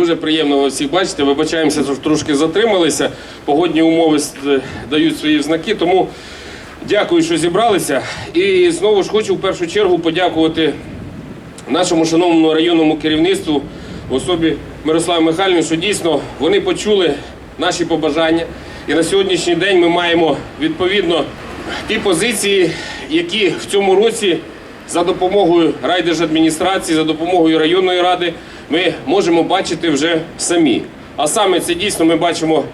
Дуже приємно вас всіх бачити. Вибачаємося, що трошки затрималися. Погодні умови е, дають свої знаки. Тому дякую, що зібралися. І знову ж хочу в першу чергу подякувати нашому шановному районному керівництву в особі Мирослава Михайлівни, що дійсно вони почули наші побажання. І на сьогоднішній день ми маємо відповідно ті позиції, які в цьому році за допомогою райдержадміністрації, за допомогою районної ради ми можемо бачити вже самі. А саме це дійсно ми бачимо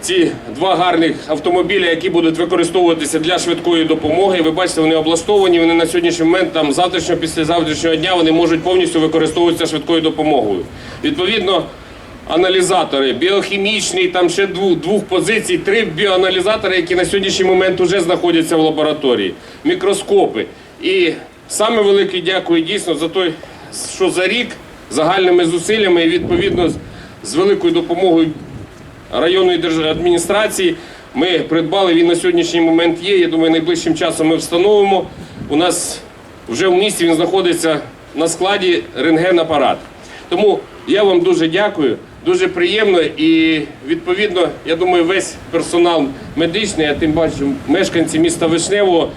ці два гарних автомобіля, які будуть використовуватися для швидкої допомоги. Ви бачите, вони облаштовані. Вони на сьогоднішній момент, там завтрашнього, післязавтрашнього дня, вони можуть повністю використовуватися швидкою допомогою. Відповідно, аналізатори, біохімічний, там ще двох, двох позицій, три біоаналізатори, які на сьогоднішній момент вже знаходяться в лабораторії, мікроскопи. І саме велике дякую дійсно за той, що за рік загальними зусиллями і відповідно з- великою допомогою районної держадміністрації. Ми придбали, він на сьогоднішній момент є. Я думаю, найближчим часом ми встановимо. У нас вже в місті він знаходиться на складі рентген-апарат. Тому я вам дуже дякую, дуже приємно і відповідно, я думаю, весь персонал медичний, а тим паче мешканці міста Вишневого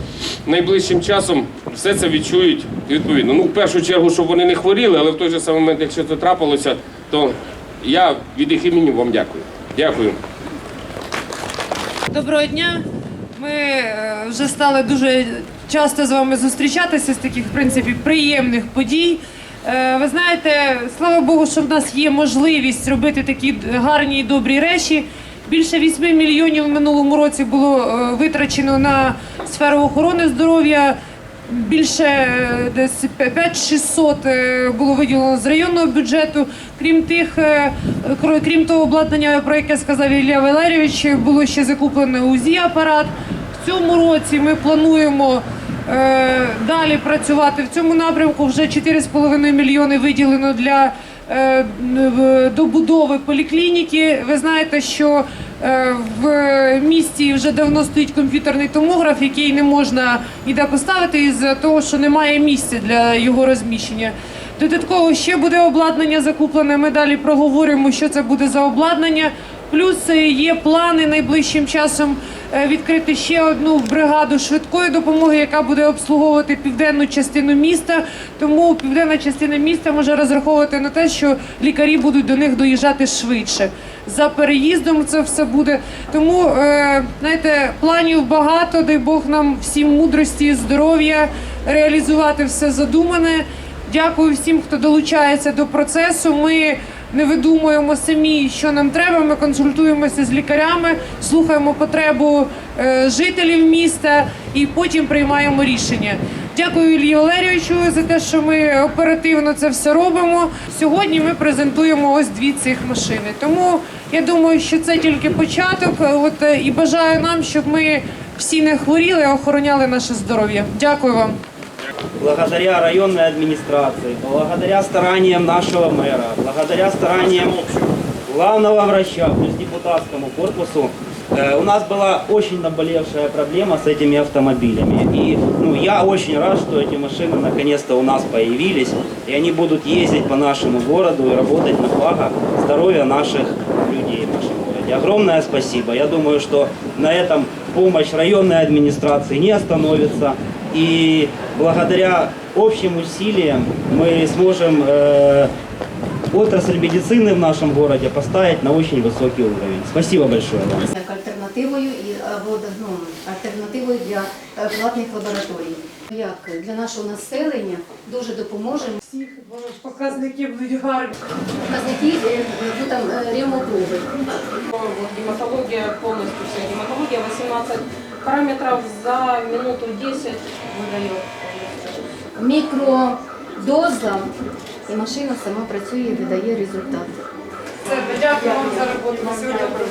найближчим часом все це відчують відповідно. Ну, в першу чергу, щоб вони не хворіли, але в той же самий момент, якщо це трапилося, то я від їх імені вам дякую. Дякую. Доброго дня. Ми е, вже стали дуже часто з вами зустрічатися з таких, в принципі, приємних подій. Е, Ви знаєте, слава Богу, що в нас є можливість робити такі гарні і добрі речі. Більше 8 мільйонів в минулому році було е, витрачено на сферу охорони здоров'я. Більше е, десь 5600 е, було виділено з районного бюджету. Крім тих, крім того обладнання, про яке сказав Ілля Валерійович, було ще закуплено УЗІ апарат. В цьому році ми плануємо далі працювати в цьому напрямку. Вже 4,5 мільйони виділено для е, добудови поліклініки. Ви знаєте, що е, в місті вже давно стоїть комп'ютерний томограф, який не можна ніде поставити із-за того, що немає місця для його розміщення. Додатково ще буде обладнання закуплене. Ми далі проговоримо, що це буде за обладнання. Плюс е, є плани найближчим часом е, відкрити ще одну бригаду швидкої допомоги, яка буде обслуговувати південну частину міста. Тому південна частина міста може розраховувати на те, що лікарі будуть до них доїжджати швидше. За переїздом це все буде. Тому е, знаєте, планів багато. Дай Бог нам всім мудрості, здоров'я реалізувати все задумане. Дякую всім, хто долучається до процесу. Ми не видумуємо самі, що нам треба. Ми консультуємося з лікарями, слухаємо потребу е, жителів міста і потім приймаємо рішення. Дякую Іллі Валерійовичу за те, що ми оперативно це все робимо. Сьогодні ми презентуємо ось дві цих машини. Тому я думаю, що це тільки початок. От е, і бажаю нам, щоб ми всі не хворіли, а охороняли наше здоров'я. Дякую вам. Благодаря районной администрации, благодаря стараниям нашего мэра, благодаря стараниям главного врача, плюс депутатскому корпусу, э, у нас была очень наболевшая проблема с этими автомобилями. И ну, я очень рад, что эти машины наконец-то у нас появились, и они будут ездить по нашему городу и работать на благо здоровья наших людей в нашем городе. Огромное спасибо. Я думаю, что на этом помощь районной администрации не остановится. И благодаря общим усилиям мы сможем э, отрасль медицины в нашем городе поставить на очень высокий уровень. Спасибо большое вам. як альтернативою і або ну, альтернативою для е, платних лабораторій. Як для нашого населення дуже допоможе. Всіх показники будуть гарні. Показники е, ну, там е, ревмопроби. Вот гематология, полностью вся гематология, 18 параметров за минуту 10 выдает. Мікродоза і машина сама працює і видає результат. Все, дякую вам за роботу. На сьогодні.